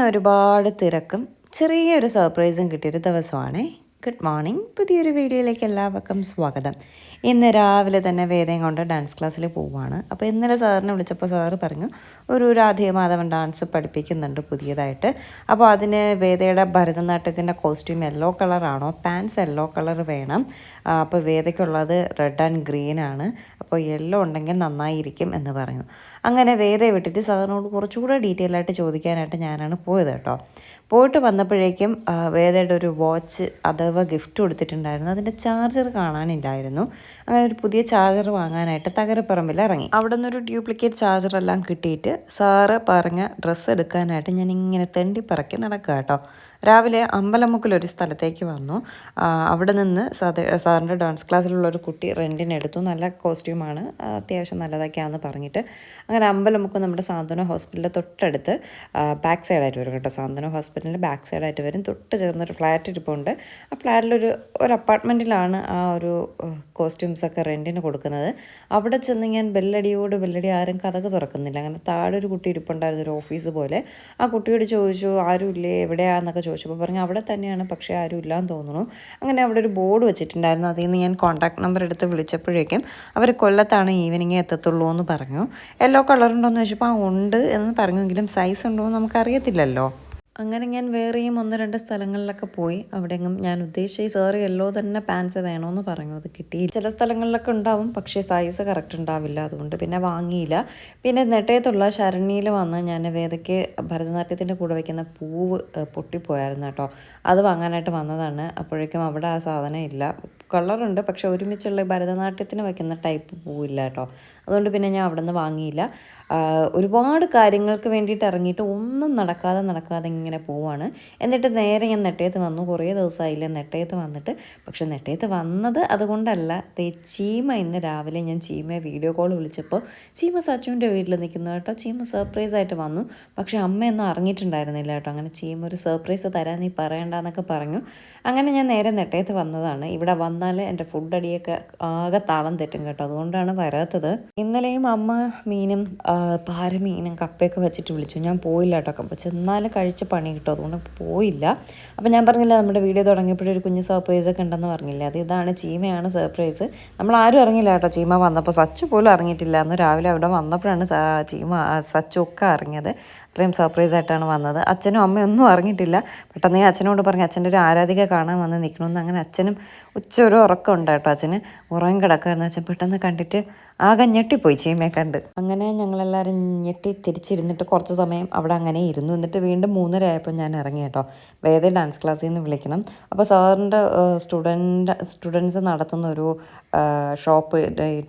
ഇന്ന് ഒരുപാട് തിരക്കും ചെറിയൊരു സർപ്രൈസും കിട്ടിയൊരു ദിവസമാണേ. ഗുഡ് മോർണിംഗ് പുതിയൊരു വീഡിയോയിലേക്ക് എല്ലാവർക്കും സ്വാഗതം. ഇന്ന് രാവിലെ തന്നെ വേദയും കൊണ്ട് ഡാൻസ് ക്ലാസ്സിൽ പോവുകയാണ് അപ്പോൾ ഇന്നലെ സാറിനെ വിളിച്ചപ്പോൾ സാറ് പറഞ്ഞു ഒരു രാധേ മാധവൻ ഡാൻസ് പഠിപ്പിക്കുന്നുണ്ട് പുതിയതായിട്ട്. അപ്പോൾ അതിന് വേദയുടെ ഭരതനാട്യത്തിന്റെ കോസ്റ്റ്യൂം യെല്ലോ കളറാണോ പാൻസ് യെല്ലോ കളർ വേണം. അപ്പോൾ വേദയ്ക്കുള്ളത് റെഡ് ആൻഡ് ഗ്രീൻ ആണ്. അപ്പോൾ യെല്ലോ ഉണ്ടെങ്കിൽ നന്നായിരിക്കും എന്ന് പറഞ്ഞു അങ്ങനെ വേദയെ വിട്ടിട്ട് സാറിനോട് കുറച്ചുകൂടെ ഡീറ്റെയിൽ ആയിട്ട് ചോദിക്കാനായിട്ട് ഞാനാണ് പോയത് കേട്ടോ. പോയിട്ട് വന്നപ്പോഴേക്കും വേദയുടെ ഒരു വാച്ച് അഥവാ ഗിഫ്റ്റ് കൊടുത്തിട്ടുണ്ടായിരുന്നു. അതിന്റെ ചാർജർ കാണാനില്ലായിരുന്നു. അങ്ങനെ ഒരു പുതിയ ചാർജർ വാങ്ങാനായിട്ട് തകരപ്പറമ്പിൽ ഇറങ്ങി. അവിടെ നിന്നൊരു ഡ്യൂപ്ലിക്കേറ്റ് ചാർജർ എല്ലാം കിട്ടിയിട്ട് സാറ് പറഞ്ഞ ഡ്രസ്സ് എടുക്കാനായിട്ട് ഞാൻ ഇങ്ങനെ തെണ്ടിപ്പറക്കി നടക്കുക കേട്ടോ. രാവിലെ അമ്പലമുക്കിലൊരു സ്ഥലത്തേക്ക് വന്നു. അവിടെ നിന്ന് സാറിന്റെ ഡാൻസ് ക്ലാസ്സിലുള്ള ഒരു കുട്ടി റെന്റിനെടുത്തു നല്ല കോസ്റ്റ്യൂമാണ്. അത്യാവശ്യം നല്ലതൊക്കെയാണെന്ന് പറഞ്ഞിട്ട് അങ്ങനെ അമ്പലമുക്ക് നമ്മുടെ സാന്ത്വന ഹോസ്പിറ്റലിന്റെ തൊട്ടടുത്ത് ബാക്ക് സൈഡായിട്ട് വരും കേട്ടോ. സാന്ത്വന ഹോസ്പിറ്റലിന്റെ ബാക്ക് സൈഡായിട്ട് വരും. തൊട്ട് ചേർന്നൊരു ഫ്ലാറ്റ് ഇരിപ്പുണ്ട്. ആ ഫ്ലാറ്റിലൊരു ഒരു അപ്പാർട്ട്മെന്റിലാണ് ആ ഒരു കോസ്റ്റ്യൂംസൊക്കെ റെന്റിന് കൊടുക്കുന്നത്. അവിടെ ചെന്ന് ഞാൻ ബെല്ലടിയോട് ബെല്ലടി ആരും കഥക് തുറക്കുന്നില്ല. അങ്ങനെ താഴെ ഒരു കുട്ടി ഇരിപ്പുണ്ടായിരുന്നു ഒരു ഓഫീസ് പോലെ. ആ കുട്ടിയോട് ചോദിച്ചു ആരും ഇല്ലേ എവിടെയാന്നൊക്കെ ചോദിച്ചപ്പോൾ പറഞ്ഞു അവിടെ തന്നെയാണ് പക്ഷേ ആരും ഇല്ലാന്ന് തോന്നുന്നു. അങ്ങനെ അവിടെ ഒരു ബോർഡ് വെച്ചിട്ടുണ്ടായിരുന്നു. അതിൽ നിന്ന് ഞാൻ കോൺടാക്ട് നമ്പർ എടുത്ത് വിളിച്ചപ്പോഴേക്കും അവർ കൊല്ലത്താണ് ഈവനിങ് എത്തത്തുള്ളൂ എന്ന് പറഞ്ഞു. യെല്ലോ കളർ എന്ന് ചോദിച്ചപ്പോൾ ആ ഉണ്ട് എന്ന് പറഞ്ഞെങ്കിലും സൈസ് ഉണ്ടോ എന്ന് നമുക്കറിയത്തില്ലല്ലോ. അങ്ങനെ ഞാൻ വേറെയും ഒന്ന് രണ്ട് സ്ഥലങ്ങളിലൊക്കെ പോയി. അവിടെയെങ്കിലും ഞാൻ ഉദ്ദേശിച്ച ഈ സാറ് യെല്ലോ തന്നെ പാൻസ് വേണമെന്ന് പറഞ്ഞു. അത് കിട്ടി ചില സ്ഥലങ്ങളിലൊക്കെ ഉണ്ടാവും. പക്ഷേ സൈസ് കറക്റ്റ് ഉണ്ടാവില്ല. അതുകൊണ്ട് പിന്നെ വാങ്ങിയില്ല. പിന്നെ നെട്ടയത്തുള്ള ശരണിയിൽ വന്ന് ഞാൻ വേദയ്ക്ക് ഭരതനാട്യത്തിന്റെ കൂടെ വയ്ക്കുന്ന പൂവ് പൊട്ടിപ്പോയായിരുന്നു കേട്ടോ. അത് വാങ്ങാനായിട്ട് വന്നതാണ്. അപ്പോഴേക്കും അവിടെ ആ സാധനം ഇല്ല. കളറുണ്ട്. പക്ഷെ ഒരുമിച്ചുള്ള ഭരതനാട്യത്തിന് വയ്ക്കുന്ന ടൈപ്പ് പൂവില്ല കേട്ടോ. അതുകൊണ്ട് പിന്നെ ഞാൻ അവിടെ നിന്ന് വാങ്ങിയില്ല ഒരുപാട് കാര്യങ്ങൾക്ക് വേണ്ടിയിട്ട് ഇറങ്ങിയിട്ട് ഒന്നും നടക്കാതെ നടക്കാതെ ഇങ്ങനെ പോവാണ്. എന്നിട്ട് നേരെ ഞാൻ നെട്ടയത്ത് വന്നു. കുറേ ദിവസമായില്ല നെട്ടയത്ത് വന്നിട്ട്. പക്ഷെ നെട്ടയത്ത് വന്നത് അതുകൊണ്ടല്ല. ചീമ ഇന്ന് രാവിലെ ഞാൻ ചീമയെ വീഡിയോ കോൾ വിളിച്ചപ്പോൾ ചീമ സച്ചുവിന്റെ വീട്ടിൽ നിൽക്കുന്നു കേട്ടോ. ചീമ സർപ്രൈസ് ആയിട്ട് വന്നു. പക്ഷെ അമ്മയൊന്നും അറിഞ്ഞിട്ടുണ്ടായിരുന്നില്ല കേട്ടോ. അങ്ങനെ ചീമ ഒരു സർപ്രൈസ് തരാൻ നീ പറയണ്ടെന്നൊക്കെ പറഞ്ഞു. അങ്ങനെ ഞാൻ നേരെ നെട്ടയത്ത് വന്നതാണ്. ഇവിടെ വന്നാൽ എന്റെ ഫുഡ് അടിയൊക്കെ ആകെ താളം തെറ്റും കേട്ടോ. അതുകൊണ്ടാണ് വരാത്തത്. ഇന്നലെയും അമ്മ മീനും പാര മീനും കപ്പയൊക്കെ വെച്ചിട്ട് വിളിച്ചു. ഞാൻ പോയില്ല കേട്ടോ. കപ്പ ചെന്നാലും കഴിച്ച പണി കിട്ടും. അതുകൊണ്ട് പോയില്ല. അപ്പം ഞാൻ പറഞ്ഞില്ല നമ്മുടെ വീഡിയോ തുടങ്ങിയപ്പോഴൊരു കുഞ്ഞ് സർപ്രൈസ് ഒക്കെ ഉണ്ടെന്ന് പറഞ്ഞില്ല? അത് ഇതാണ് ചീമയാണ് സർപ്രൈസ് നമ്മൾ ആരും ഇറങ്ങില്ല കേട്ടോ ചീമ വന്നപ്പോൾ സച്ച് പോലും ഇറങ്ങിയിട്ടില്ല അന്ന് രാവിലെ അവിടെ വന്നപ്പോഴാണ് ചീമ സച്ചൊക്കെ ഇറങ്ങിയത് അത്രയും സർപ്രൈസ് ആയിട്ടാണ് വന്നത്. അച്ഛനും അമ്മയും ഒന്നും അറിഞ്ഞിട്ടില്ല. പെട്ടെന്ന് അച്ഛനോട് പറഞ്ഞു അച്ഛന്റെ ഒരു ആരാധിക കാണാൻ വന്ന് നിൽക്കണമെന്ന് അങ്ങനെ അച്ഛനും ഉച്ച ഒരു ഉറക്കം ഉണ്ട് അച്ഛന്. ഉറങ്ങി കിടക്കുമായിരുന്നു അച്ഛൻ. പെട്ടെന്ന് കണ്ടിട്ട് ആകെ ഞെട്ടിപ്പോയി ചീമയെ കണ്ട്. അങ്ങനെ ഞങ്ങളെല്ലാവരും ഞെട്ടി തിരിച്ചിരുന്നിട്ട് കുറച്ച് സമയം അവിടെ അങ്ങനെ ഇരുന്നു. എന്നിട്ട് വീണ്ടും മൂന്നര ആയപ്പോൾ ഞാൻ ഇറങ്ങി കേട്ടോ. വേദ ഡാൻസ് ക്ലാസ്സിൽ നിന്ന് വിളിക്കണം. അപ്പോൾ സാറിന്റെ സ്റ്റുഡന്റ് സ്റ്റുഡൻസ് നടത്തുന്ന ഒരു ഷോപ്പ്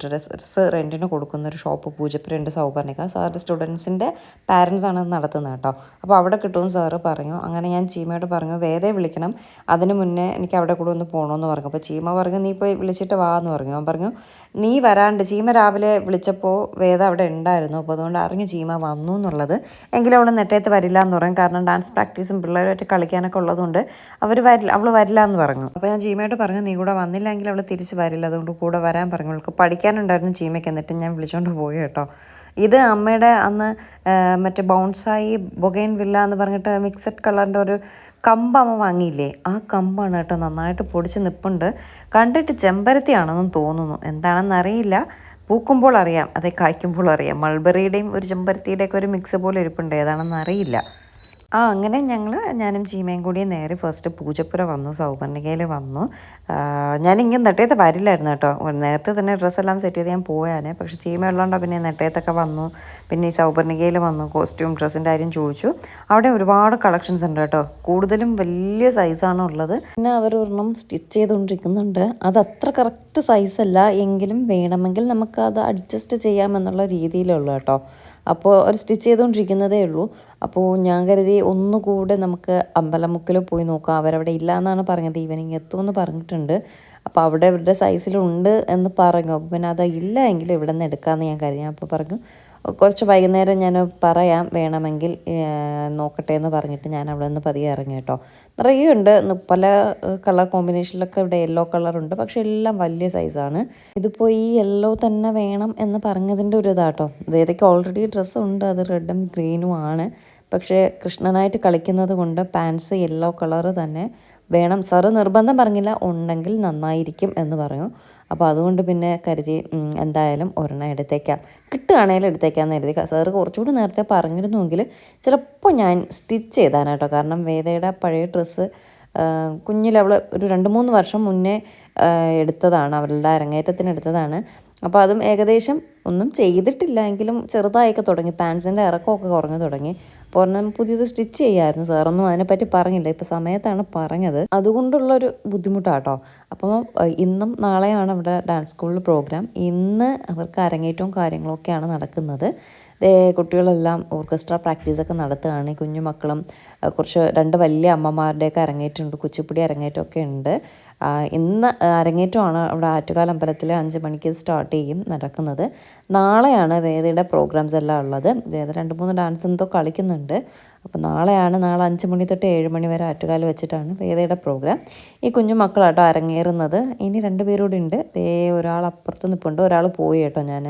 ഡ്രസ്സ് റെന്റിന് കൊടുക്കുന്ന ഒരു ഷോപ്പ് പൂജപ്പുരയുണ്ട് സൗപർണിക. സാറിന്റെ സ്റ്റുഡൻസിന്റെ പാരൻസ് ആണ് നടത്തുന്നത് കേട്ടോ. അപ്പോൾ അവിടെ കിട്ടുമെന്ന് സാറ് പറഞ്ഞു. അങ്ങനെ ഞാൻ ചീമയോട് പറഞ്ഞു വേദയെ വിളിക്കണം. അതിന് മുന്നേ എനിക്ക് അവിടെ കൂടെ ഒന്ന് പോകണമെന്ന് പറഞ്ഞു. അപ്പോൾ ചീമ പറഞ്ഞു നീ പോയി വിളിച്ചിട്ട് വാ എന്ന് പറഞ്ഞു. അവൻ പറഞ്ഞു നീ വരാണ്ട്. ചീമ രാവിലെ വിളിച്ചപ്പോൾ വേദ അവിടെ ഉണ്ടായിരുന്നു. അപ്പോൾ അതുകൊണ്ട് അറിഞ്ഞു ചീമ വന്നു എന്നുള്ളത്. എങ്കിലും അവൾ നെട്ടയത്ത് വരില്ല എന്ന് പറയും കാരണം ഡാൻസ് പ്രാക്ടീസും പിള്ളേരുമായിട്ട് കളിക്കാനൊക്കെ ഉള്ളതുകൊണ്ട് അവർ വരില്ല അവൾ വരില്ല എന്ന് പറഞ്ഞു. അപ്പോൾ ഞാൻ ചീമയോട് പറഞ്ഞു നീ കൂടെ വന്നില്ലെങ്കിൽ അവൾ തിരിച്ച് വരില്ല. അതുകൊണ്ട് കൂടെ വരാൻ പറഞ്ഞു. അവൾക്ക് പഠിക്കാനുണ്ടായിരുന്നു ചീമയ്ക്ക്. എന്നിട്ട് ഞാൻ വിളിച്ചുകൊണ്ട് പോയി കേട്ടോ. ഇത് അമ്മയുടെ അന്ന് മറ്റേ ബൗൺസായി ബൊഗൈൻ വില്ല എന്ന് പറഞ്ഞിട്ട് മിക്സഡ് കളറിന്റെ ഒരു കമ്പ് അമ്മ വാങ്ങിയില്ലേ? ആ കമ്പാണ് കേട്ടോ നന്നായിട്ട് പൊടിച്ച് നിൽപ്പുണ്ട് കണ്ടിട്ട് ചെമ്പരത്തിയാണെന്നും തോന്നുന്നു. എന്താണെന്ന് അറിയില്ല പൂക്കുമ്പോൾ അറിയാം അതെ കായ്ക്കുമ്പോൾ അറിയാം. മൾബറിയുടെയും ഒരു ചെമ്പരത്തിയുടെയൊക്കെ ഒരു മിക്സ് പോലെ ഇരിപ്പുണ്ട്. ഏതാണെന്ന് അറിയില്ല. ആ അങ്ങനെ ഞങ്ങൾ ഞാനും ചീമയും കൂടി നേരെ ഫസ്റ്റ് പൂജപ്പുര വന്നു സൗപർണികയിൽ വന്നു. ഞാൻ ഇങ്ങനെ നെട്ടയത്ത് വരില്ലായിരുന്നു കേട്ടോ. നേരത്തെ തന്നെ ഡ്രസ്സെല്ലാം സെറ്റ് ചെയ്ത് ഞാൻ പോയാനെ പക്ഷെ ചീമ ഉള്ളതുകൊണ്ടാണ് പിന്നെ നെട്ടയത്തൊക്കെ വന്നു. പിന്നെ ഈ സൗപർണികയിൽ വന്നു കോസ്റ്റ്യൂം ഡ്രസ്സിന്റെ കാര്യം ചോദിച്ചു. അവിടെ ഒരുപാട് കളക്ഷൻസ് ഉണ്ട് കേട്ടോ. കൂടുതലും വലിയ സൈസാണ് ഉള്ളത് പിന്നെ അവർ ഒരെണ്ണം സ്റ്റിച്ച് ചെയ്തുകൊണ്ടിരിക്കുന്നുണ്ട് അത് അത്ര കറക്റ്റ് സൈസല്ല എങ്കിലും വേണമെങ്കിൽ നമുക്ക് അത് അഡ്ജസ്റ്റ് ചെയ്യാമെന്നുള്ള രീതിയിലുള്ളൂ കേട്ടോ. അപ്പോൾ ഒരു സ്റ്റിച്ച് ചെയ്തുകൊണ്ടിരിക്കുന്നതേ ഉള്ളൂ. അപ്പോൾ ഞാൻ കരുതി ഒന്നുകൂടെ നമുക്ക് അമ്പലമുക്കിൽ പോയി നോക്കാം. അവരവിടെ ഇല്ല എന്നാണ് പറഞ്ഞത്. ഈവനിങ് എത്തുമെന്ന് പറഞ്ഞിട്ടുണ്ട്. അപ്പോൾ അവിടെ ഇവരുടെ സൈസിലുണ്ട് എന്ന് പറഞ്ഞു. അപ്പോൾ പിന്നെ അത് ഇല്ല എങ്കിൽ ഇവിടെ നിന്ന് എടുക്കാമെന്ന് ഞാൻ കരുതി. അപ്പോൾ പറഞ്ഞു കുറച്ച് വൈകുന്നേരം ഞാൻ പറയാം വേണമെങ്കിൽ നോക്കട്ടെ എന്ന് പറഞ്ഞിട്ട് ഞാൻ അവിടെ നിന്ന് പതിയെ ഇറങ്ങി കേട്ടോ. നിറയെ ഉണ്ട്. പല കളർ കോമ്പിനേഷനിലൊക്കെ ഇവിടെ യെല്ലോ കളറുണ്ട് പക്ഷെ എല്ലാം വലിയ സൈസാണ് ഇതിപ്പോൾ ഈ യെല്ലോ തന്നെ വേണം എന്ന് പറഞ്ഞതിന്റെ ഒരു ഇതാട്ടോ വേദയ്ക്ക് ഓൾറെഡി ഡ്രസ്സ് ഉണ്ട്. അത് റെഡും ഗ്രീനും ആണ്. പക്ഷേ കൃഷ്ണനായിട്ട് കളിക്കുന്നത് കൊണ്ട് പാൻസ് യെല്ലോ കളറ് തന്നെ വേണം. സാറ് നിർബന്ധം പറഞ്ഞില്ല. ഉണ്ടെങ്കിൽ നന്നായിരിക്കും എന്ന് പറഞ്ഞു. അപ്പോൾ അതുകൊണ്ട് പിന്നെ കരുതി എന്തായാലും ഒരെണ്ണം എടുത്തേക്കാം. കിട്ടുകയാണെങ്കിലും എടുത്തേക്കാമെന്ന് കരുതി. സാറ് കുറച്ചുകൂടി നേരത്തെ പറഞ്ഞിരുന്നുവെങ്കിൽ ചിലപ്പോൾ ഞാൻ സ്റ്റിച്ച് ചെയ്താണ് കേട്ടോ കാരണം വേദയുടെ പഴയ ഡ്രസ്സ് കുഞ്ഞിലവൾ ഒരു രണ്ട് മൂന്ന് വർഷം മുന്നേ എടുത്തതാണ്. അവളുടെ അരങ്ങേറ്റത്തിന് എടുത്തതാണ്. അപ്പോൾ അതും ഏകദേശം ഒന്നും ചെയ്തിട്ടില്ല. എങ്കിലും ചെറുതായൊക്കെ തുടങ്ങി. പാൻസിന്റെ ഇറക്കമൊക്കെ കുറഞ്ഞു തുടങ്ങി. ഒരെണ്ണം പുതിയത് സ്റ്റിച്ച് ചെയ്യായിരുന്നു സാറൊന്നും അതിനെപ്പറ്റി പറഞ്ഞില്ല. ഇപ്പോൾ സമയത്താണ് പറഞ്ഞത്. അതുകൊണ്ടുള്ളൊരു ബുദ്ധിമുട്ടാട്ടോ. അപ്പം ഇന്നും നാളെയാണ് ഇവിടെ ഡാൻസ് സ്കൂളിൽ പ്രോഗ്രാം. ഇന്ന് അവർക്ക് അരങ്ങേറ്റവും കാര്യങ്ങളൊക്കെയാണ് നടക്കുന്നത്. കുട്ടികളെല്ലാം ഓർക്കസ്ട്ര പ്രാക്ടീസൊക്കെ നടത്തുകയാണ്. കുഞ്ഞു മക്കളും കുറച്ച് രണ്ട് വലിയ അമ്മമാരുടെയൊക്കെ അരങ്ങേറ്റമുണ്ട്. കുച്ചിപ്പുടി അരങ്ങേറ്റമൊക്കെ ഉണ്ട്. ഇന്ന് അരങ്ങേറ്റമാണ് അവിടെ ആറ്റുകാൽ അമ്പലത്തിൽ അഞ്ച് മണിക്ക് സ്റ്റാർട്ട് ചെയ്യും നടക്കുന്നത്. നാളെയാണ് വേദയുടെ പ്രോഗ്രാംസ് എല്ലാം ഉള്ളത്. വേദ രണ്ട് മൂന്ന് ഡാൻസ് എന്തോ കളിക്കുന്നുണ്ട്. അപ്പോൾ നാളെയാണ് നാളെ അഞ്ച് മണി തൊട്ട് ഏഴ് മണി വരെ ആറ്റുകാൽ വെച്ചിട്ടാണ് വേദയുടെ പ്രോഗ്രാം ഈ കുഞ്ഞു മക്കളാട്ടോ അരങ്ങേറുന്നത്. ഇനി രണ്ട് പേരൂടെ ഉണ്ട്. ദേ ഒരാൾ അപ്പുറത്ത് നിൽപ്പുണ്ട് ഒരാൾ പോയി കേട്ടോ ഞാൻ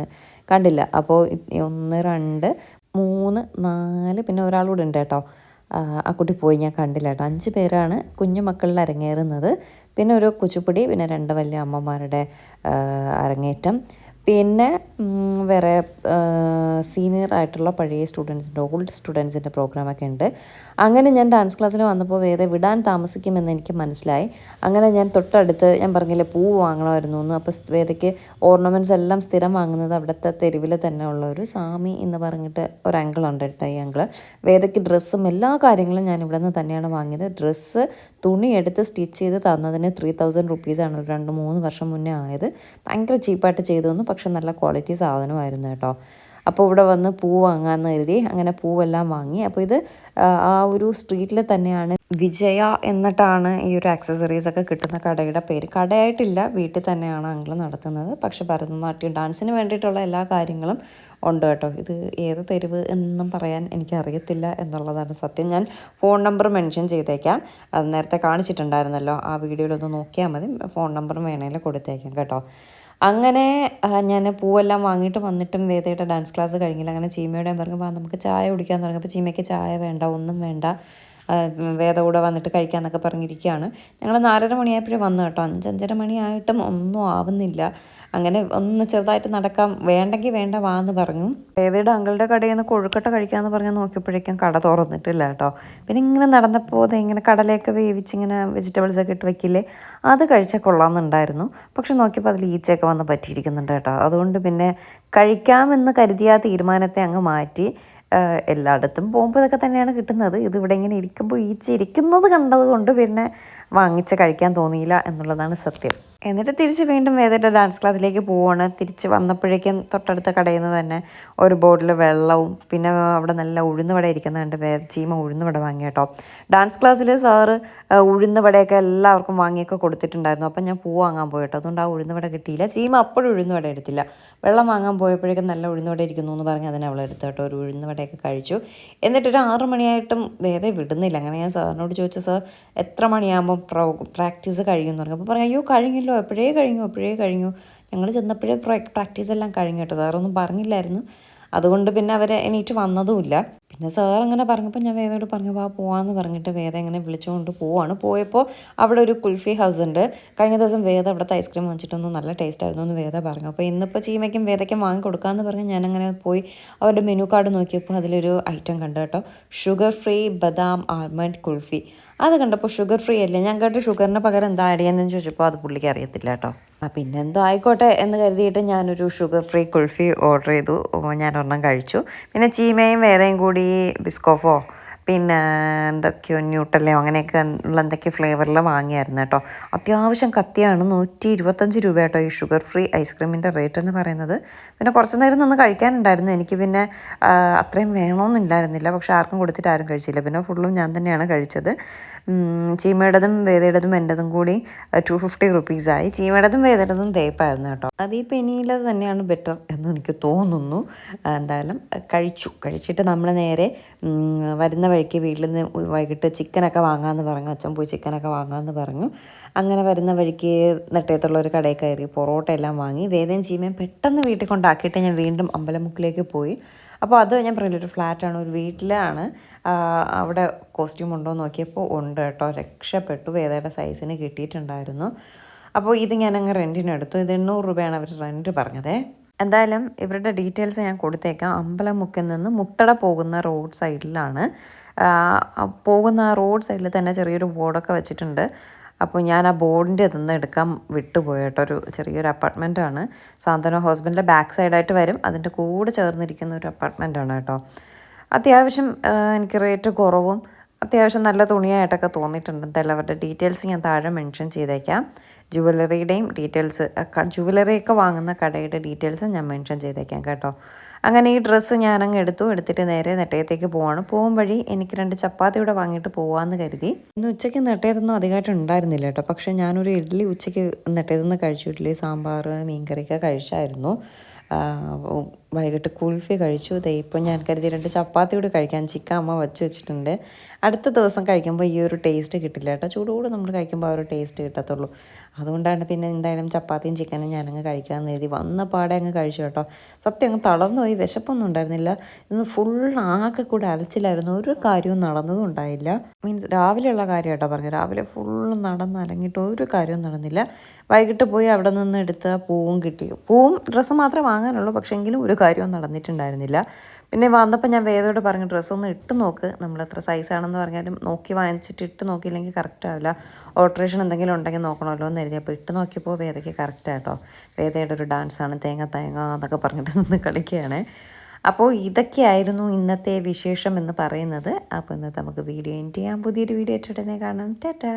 കണ്ടില്ല. അപ്പോൾ ഒന്ന് രണ്ട് മൂന്ന് നാല് പിന്നെ ഒരാളൂടെ ഉണ്ട് കേട്ടോ. ആ, കുട്ടി പോയി ഞാൻ കണ്ടില്ല കേട്ടോ. അഞ്ച് പേരാണ് കുഞ്ഞു മക്കളിൽ അരങ്ങേറുന്നത്. പിന്നെ ഒരു കുച്ചിപ്പുടി പിന്നെ രണ്ട് വലിയ അമ്മമാരുടെ അരങ്ങേറ്റം. പിന്നെ വേറെ സീനിയർ ആയിട്ടുള്ള പഴയ സ്റ്റുഡൻസിന്റെ ഓൾഡ് സ്റ്റുഡൻസിന്റെ പ്രോഗ്രാമൊക്കെ ഉണ്ട്. അങ്ങനെ ഞാൻ ഡാൻസ് ക്ലാസ്സിൽ വന്നപ്പോൾ വേറെ വിടാൻ താമസിക്കുമെന്ന് എനിക്ക് മനസ്സിലായി. അങ്ങനെ ഞാൻ തൊട്ടടുത്ത് ഞാൻ പറഞ്ഞില്ലേ പൂ വാങ്ങണമായിരുന്നു എന്ന്. അപ്പോൾ വേദയ്ക്ക് ഓർണമെന്റ്സ് എല്ലാം സ്ഥിരം വാങ്ങുന്നത് അവിടുത്തെ തെരുവിൽ തന്നെ ഉള്ള ഒരു സാമി എന്ന് പറഞ്ഞിട്ട് ഒരു അങ്കിൾ ഉണ്ട് കേട്ടോ ഈ അങ്കിൾ വേദയ്ക്ക് ഡ്രസ്സും എല്ലാ കാര്യങ്ങളും ഞാൻ ഇവിടെ നിന്ന് തന്നെയാണ് വാങ്ങിയത്. ഡ്രസ്സ് തുണി എടുത്ത് സ്റ്റിച്ച് ചെയ്ത് തന്നതിന് ത്രീ തൗസൻഡ് റുപ്പീസാണ് ഒരു രണ്ട് മൂന്ന് വർഷം മുന്നേ ആയത്. ഭയങ്കര ചീപ്പായിട്ട് ചെയ്തു തന്നു പക്ഷെ നല്ല ക്വാളിറ്റി സാധനമായിരുന്നു കേട്ടോ. അപ്പോൾ ഇവിടെ വന്ന് പൂ വാങ്ങാമെന്ന് കരുതി അങ്ങനെ പൂവെല്ലാം വാങ്ങി. അപ്പോൾ ഇത് ആ, ഒരു സ്ട്രീറ്റിൽ തന്നെയാണ് വിജയ എന്നിട്ടാണ് ഈ ഒരു ആക്സസറീസ് ഒക്കെ കിട്ടുന്ന കടയുടെ പേര്. കടയായിട്ടില്ല വീട്ടിൽ തന്നെയാണ് അങ്കിൾ നടത്തുന്നത്. പക്ഷെ ഭരതനാട്യം ഡാൻസിന് വേണ്ടിയിട്ടുള്ള എല്ലാ കാര്യങ്ങളും ഉണ്ട് കേട്ടോ. ഇത് ഏത് തെരുവ് എന്നും പറയാൻ എനിക്കറിയത്തില്ല എന്നുള്ളതാണ് സത്യം. ഞാൻ ഫോൺ നമ്പർ മെൻഷൻ ചെയ്തേക്കാം. അത് നേരത്തെ കാണിച്ചിട്ടുണ്ടായിരുന്നല്ലോ. ആ വീഡിയോയിലൊന്ന് നോക്കിയാൽ മതി. ഫോൺ നമ്പർ വേണമെങ്കിൽ കൊടുത്തേക്കാം കേട്ടോ. അങ്ങനെ ഞാൻ പൂവെല്ലാം വാങ്ങിയിട്ട് വന്നിട്ടും വേദയുടെ ഡാൻസ് ക്ലാസ് കഴിഞ്ഞില്ല. അങ്ങനെ ചീമയുടെ പറഞ്ഞപ്പോൾ നമുക്ക് ചായ കുടിക്കാൻ തുടങ്ങിയപ്പോൾ ചീമയ്ക്ക് ചായ വേണ്ട ഒന്നും വേണ്ട. വേദ കൂടെ വന്നിട്ട് കഴിക്കാമെന്നൊക്കെ പറഞ്ഞിരിക്കുകയാണ് ഞങ്ങൾ നാലര മണിയായപ്പോഴേ വന്നു കേട്ടോ. അഞ്ചഞ്ചര മണിയായിട്ടും ഒന്നും ആവുന്നില്ല. അങ്ങനെ ഒന്ന് ചെറുതായിട്ട് നടക്കാം. വേണ്ടെങ്കിൽ വേണ്ട വാ എന്ന് പറഞ്ഞു. വേദയുടെ അങ്കിളുടെ കടയിൽ നിന്ന് കൊഴുക്കട്ട കഴിക്കാമെന്ന് പറഞ്ഞ് നോക്കിയപ്പോഴേക്കും കട തുറന്നിട്ടില്ല കേട്ടോ. പിന്നെ ഇങ്ങനെ നടന്നപ്പോൾ ഇങ്ങനെ കടലയൊക്കെ വേവിച്ച് ഇങ്ങനെ വെജിറ്റബിൾസ് ഒക്കെ ഇട്ട് വെക്കില്ലേ? അത് കഴിച്ചാൽ കൊള്ളാമെന്നുണ്ടായിരുന്നു. പക്ഷെ നോക്കിയപ്പോൾ അതിൽ ഈച്ചയൊക്കെ വന്ന് പറ്റിയിരിക്കുന്നുണ്ട് കേട്ടോ. അതുകൊണ്ട് പിന്നെ കഴിക്കാമെന്ന് കരുതിയ തീരുമാനത്തെ അങ്ങ് മാറ്റി. എല്ലായിടത്തും പോകുമ്പോൾ ഇതൊക്കെ തന്നെയാണ് കിട്ടുന്നത്. ഇത് ഇവിടെ ഇങ്ങനെ ഇരിക്കുമ്പോൾ ഈച്ച ഇരിക്കുന്നത് കണ്ടത് കൊണ്ട് പിന്നെ വാങ്ങിച്ച് കഴിക്കാൻ തോന്നിയില്ല എന്നുള്ളതാണ് സത്യം. എന്നിട്ട് തിരിച്ച് വീണ്ടും വേദയുടെ ഡാൻസ് ക്ലാസ്സിലേക്ക് പോവാണ്. തിരിച്ച് വന്നപ്പോഴേക്കും തൊട്ടടുത്ത കടയിൽ നിന്ന് തന്നെ ഒരു ബോട്ടിൽ വെള്ളവും പിന്നെ അവിടെ നല്ല ഉഴുന്നുവട ഇരിക്കുന്നുണ്ട് വേദ ചീമ ഉഴുന്നുവട വാങ്ങി കേട്ടോ. ഡാൻസ് ക്ലാസ്സിൽ സാറ് ഉഴുന്നുവടയൊക്കെ എല്ലാവർക്കും വാങ്ങിയൊക്കെ കൊടുത്തിട്ടുണ്ടായിരുന്നു. അപ്പം ഞാൻ പൂ വാങ്ങാൻ പോയി കേട്ടോ. അതുകൊണ്ട് ആ ഉഴുന്നുവട കിട്ടിയില്ല. ചീമ അപ്പോഴും ഉഴുന്നുവട എടുത്തില്ല. വെള്ളം വാങ്ങാൻ പോയപ്പോഴേക്കും നല്ല ഉഴുന്നുവട ഇരിക്കുന്നു എന്ന് പറഞ്ഞ് അതിനെ അവൾ എടുത്തു കേട്ടോ. ഒരു ഉഴുന്നുവടയൊക്കെ കഴിച്ചു. എന്നിട്ടൊരു ആറ് മണിയായിട്ടും വേദ വിടുന്നില്ല. അങ്ങനെ ഞാൻ സാറിനോട് ചോദിച്ചു സാർ എത്ര മണിയാകുമ്പോൾ പ്രാക്ടീസ് കഴിയുമെന്ന് പറഞ്ഞു. അപ്പോൾ പറഞ്ഞു അയ്യോ കഴിഞ്ഞല്ലോ. എപ്പോഴേ കഴിഞ്ഞു എപ്പോഴേ കഴിഞ്ഞു. ഞങ്ങൾ ചെന്നപ്പോഴേ പ്രാക്ടീസ് എല്ലാം കഴിഞ്ഞു കേട്ടോ. സാറൊന്നും പറഞ്ഞില്ലായിരുന്നു. അതുകൊണ്ട് പിന്നെ അവർ എണീറ്റ് വന്നതുമില്ല പിന്നെ സാർ അങ്ങനെ പറഞ്ഞപ്പോൾ ഞാൻ വേദയോട് പറഞ്ഞു വാ പോവാന്ന് പറഞ്ഞിട്ട് വേദ ഇങ്ങനെ വിളിച്ചുകൊണ്ട് പോവാണ്. പോയപ്പോൾ അവിടെ ഒരു കുൽഫി ഹൗസ് ഉണ്ട് കഴിഞ്ഞ ദിവസം വേദ അവിടുത്തെ ഐസ്ക്രീം വാങ്ങിച്ചിട്ടൊന്നും നല്ല ടേസ്റ്റ് ആയിരുന്നു എന്ന് വേദ പറഞ്ഞു. അപ്പോൾ ഇന്നിപ്പോൾ ചീമയ്ക്കും വേദയ്ക്കും വാങ്ങി കൊടുക്കാമെന്ന് പറഞ്ഞ് ഞാനങ്ങനെ പോയി അവരുടെ മെനു കാർഡ് നോക്കിയപ്പോൾ അതിലൊരു ഐറ്റം കണ്ടു കേട്ടോ. ഷുഗർ ഫ്രീ ബദാം ആൽമണ്ട് കുൽഫി. അത് കണ്ടപ്പോൾ ഷുഗർ ഫ്രീ അല്ലേ? ഞാൻ കേട്ട് ഷുഗറിന് പകരം എന്താ ആഡ് ചോദിച്ചപ്പോൾ അത് പുള്ളിക്ക് അറിയത്തില്ല കേട്ടോ. ആ പിന്നെ എന്തോ ആയിക്കോട്ടെ എന്ന് കരുതിയിട്ട് ഞാനൊരു ഷുഗർ ഫ്രീ കുൽഫി ഓർഡർ ചെയ്തു. ഞാൻ ഒരെണ്ണം കഴിച്ചു. പിന്നെ ചീമയും വേദയും കൂടി ബിസ്കോഫോ പിന്നെ എന്തൊക്കെയോ ന്യൂട്ടല്ലയോ അങ്ങനെയൊക്കെ ഉള്ള എന്തൊക്കെയോ ഫ്ലേവറിൽ വാങ്ങിയായിരുന്നു കേട്ടോ. അത്യാവശ്യം കത്തിയാണ്. നൂറ്റി ഇരുപത്തഞ്ച് രൂപ കേട്ടോ ഈ ഷുഗർ ഫ്രീ ഐസ്ക്രീമിന്റെ റേറ്റ് എന്ന് പറയുന്നത്. പിന്നെ കുറച്ച് നേരം നിന്ന് കഴിക്കാനുണ്ടായിരുന്നു. എനിക്ക് പിന്നെ അത്രയും വേണമെന്നില്ലായിരുന്നില്ല പക്ഷെ ആർക്കും കൊടുത്തിട്ട് ആരും കഴിച്ചില്ല. പിന്നെ ഫുള്ളും ഞാൻ തന്നെയാണ് കഴിച്ചത്. ചീമയുടേതും വേദയുടേതും എന്റെതും കൂടി ടു ഫിഫ്റ്റി റുപ്പീസായി ചീമയുടേതും വേദയുടേതും തേപ്പായിരുന്നു കേട്ടോ. അത് ഈ പെനിയിലത് തന്നെയാണ് ബെറ്റർ എന്ന് എനിക്ക് തോന്നുന്നു. എന്തായാലും കഴിച്ചു. കഴിച്ചിട്ട് നമ്മൾ നേരെ വരുന്ന വഴിക്ക് വീട്ടിൽ നിന്ന് വൈകിട്ട് ചിക്കനൊക്കെ വാങ്ങാമെന്ന് പറഞ്ഞു. അച്ഛൻ പോയി ചിക്കനൊക്കെ വാങ്ങാമെന്ന് പറഞ്ഞു. അങ്ങനെ വരുന്ന വഴിക്ക് നെട്ടയത്തുള്ള ഒരു കടയിൽ കയറി പൊറോട്ട എല്ലാം വാങ്ങി. വേദയും ചീമയും പെട്ടെന്ന് വീട്ടിൽ കൊണ്ടാക്കിയിട്ട് ഞാൻ വീണ്ടും അമ്പലമുക്കിലേക്ക് പോയി. അപ്പോൾ അത് ഞാൻ പറഞ്ഞില്ല ഒരു ഫ്ലാറ്റാണ് ഒരു വീട്ടിലാണ്. അവിടെ കോസ്റ്റ്യൂം ഉണ്ടോ എന്ന് നോക്കിയപ്പോൾ ഉണ്ട് കേട്ടോ. രക്ഷപ്പെട്ടു വേദയുടെ സൈസിന് കിട്ടിയിട്ടുണ്ടായിരുന്നു. അപ്പോൾ ഇത് ഞാൻ അങ്ങ് റെന്റിന് എടുത്തു. ഇത് എണ്ണൂറ് രൂപയാണ് അവർ റെന്റ് പറഞ്ഞതേ. എന്തായാലും ഇവരുടെ ഡീറ്റെയിൽസ് ഞാൻ കൊടുത്തേക്കാം. അമ്പലം മുക്കിൽ നിന്ന് മുട്ടട പോകുന്ന റോഡ് സൈഡിലാണ്. പോകുന്ന റോഡ് സൈഡിൽ തന്നെ ചെറിയൊരു ബോർഡൊക്കെ വെച്ചിട്ടുണ്ട്. അപ്പോൾ ഞാൻ ആ ബോർഡിന്റെ ഇതൊന്ന് എടുക്കാൻ വിട്ടുപോയി കേട്ടോ. ഒരു ചെറിയൊരു അപ്പാർട്ട്മെന്റാണ് സാന്ത്വന ഹോസ്പിറ്റലിന്റെ ബാക്ക് സൈഡായിട്ട് വരും. അതിന്റെ കൂടെ ചേർന്നിരിക്കുന്ന ഒരു അപ്പാർട്ട്മെന്റാണ് കേട്ടോ. അത്യാവശ്യം എനിക്ക് റേറ്റ് കുറവും. അത്യാവശ്യം നല്ല തുണിയായിട്ടൊക്കെ തോന്നിയിട്ടുണ്ട്. എന്തായാലും അവരുടെ ഡീറ്റെയിൽസ് ഞാൻ താഴെ മെൻഷൻ ചെയ്തേക്കാം. ജുവലറിയുടെയും ഡീറ്റെയിൽസ് ജുവലറിയൊക്കെ വാങ്ങുന്ന കടയുടെ ഡീറ്റെയിൽസ് ഞാൻ മെൻഷൻ ചെയ്തേക്കാം കേട്ടോ. അങ്ങനെ ഈ ഡ്രസ്സ് ഞാനങ്ങ് എടുത്തു. എടുത്തിട്ട് നേരെ നെട്ടയത്തേക്ക് പോവാണ്. പോകും വഴി എനിക്ക് രണ്ട് ചപ്പാത്തി ഇവിടെ വാങ്ങിയിട്ട് പോവാന്ന് കരുതി. ഇന്ന് ഉച്ചയ്ക്ക് നെട്ടയത്തൊന്നും അധികമായിട്ട് ഉണ്ടായിരുന്നില്ല കേട്ടോ. പക്ഷേ ഞാനൊരു ഇഡ്ഡലി ഉച്ചയ്ക്ക് നെട്ടയത്തുനിന്ന് കഴിച്ചു. ഇഡ്ഡലി സാമ്പാർ മീൻകറിയൊക്കെ കഴിച്ചായിരുന്നു. വൈകിട്ട് കുൽഫി കഴിച്ചു. ദേ ഇപ്പോൾ ഞാൻ കരുതി രണ്ട് ചപ്പാത്തി കൂടി കഴിക്കാൻ ചിക്കൻ അമ്മ വച്ച് വെച്ചിട്ടുണ്ട്. അടുത്ത ദിവസം കഴിക്കുമ്പോൾ ഈ ഒരു ടേസ്റ്റ് കിട്ടില്ല കേട്ടോ. ചൂടോട് നമ്മൾ കഴിക്കുമ്പോൾ ആ ഒരു ടേസ്റ്റ് കിട്ടത്തുള്ളൂ. അതുകൊണ്ടാണ് പിന്നെ എന്തായാലും ചപ്പാത്തിയും ചിക്കനും ഞാനങ്ങ് കഴിക്കാമെന്ന് എഴുതി വന്ന പാടെ അങ്ങ് കഴിച്ചു കേട്ടോ. സത്യം അങ്ങ് തളർന്നു പോയി. വിശപ്പൊന്നും ഉണ്ടായിരുന്നില്ല. ഇന്ന് ഫുൾ ആകെ കൂടെ അലച്ചിലായിരുന്നു. ഒരു കാര്യവും നടന്നതും ഉണ്ടായില്ല. മീൻസ് രാവിലെയുള്ള കാര്യം കേട്ടോ പറഞ്ഞു രാവിലെ ഫുൾ നടന്ന് അലങ്ങിയിട്ട് ഒരു കാര്യവും നടന്നില്ല. വൈകിട്ട് പോയി അവിടെ നിന്ന് എടുത്ത പൂവും കിട്ടി. പൂവും ഡ്രസ്സ് മാത്രമേ വാങ്ങാനുള്ളൂ. പക്ഷേ എങ്കിലും ഒരു കാര്യവും നടന്നിട്ടുണ്ടായിരുന്നില്ല. പിന്നെ വന്നപ്പോൾ ഞാൻ വേദയോട് പറഞ്ഞു ഡ്രസ്സ് ഒന്ന് ഇട്ട് നോക്ക്. നമ്മൾ എത്ര സൈസാണെന്ന് പറഞ്ഞാലും നോക്കി വാങ്ങിച്ചിട്ട് ഇട്ട് നോക്കിയില്ലെങ്കിൽ കറക്റ്റ് ആവില്ല. ഓൾട്രേഷൻ എന്തെങ്കിലും ഉണ്ടെങ്കിൽ നോക്കണമല്ലോ എന്ന് കരുതി. അപ്പോൾ ഇട്ട് നോക്കിയപ്പോൾ വേദയ്ക്ക് കറക്റ്റ് ആട്ടോ. വേദയുടെ ഒരു ഡാൻസാണ് തേങ്ങ തേങ്ങ എന്നൊക്കെ പറഞ്ഞിട്ട് നിന്ന് കളിക്കുകയാണ്. അപ്പോൾ ഇതൊക്കെയായിരുന്നു ഇന്നത്തെ വിശേഷം എന്ന് പറയുന്നത്. അപ്പോൾ ഇന്നത്തെ നമുക്ക് വീഡിയോ എൻഡ് ചെയ്യാം. പുതിയൊരു വീഡിയോ ഇട്ടിട്ടുടനെ കാണാം. ടാറ്റാ.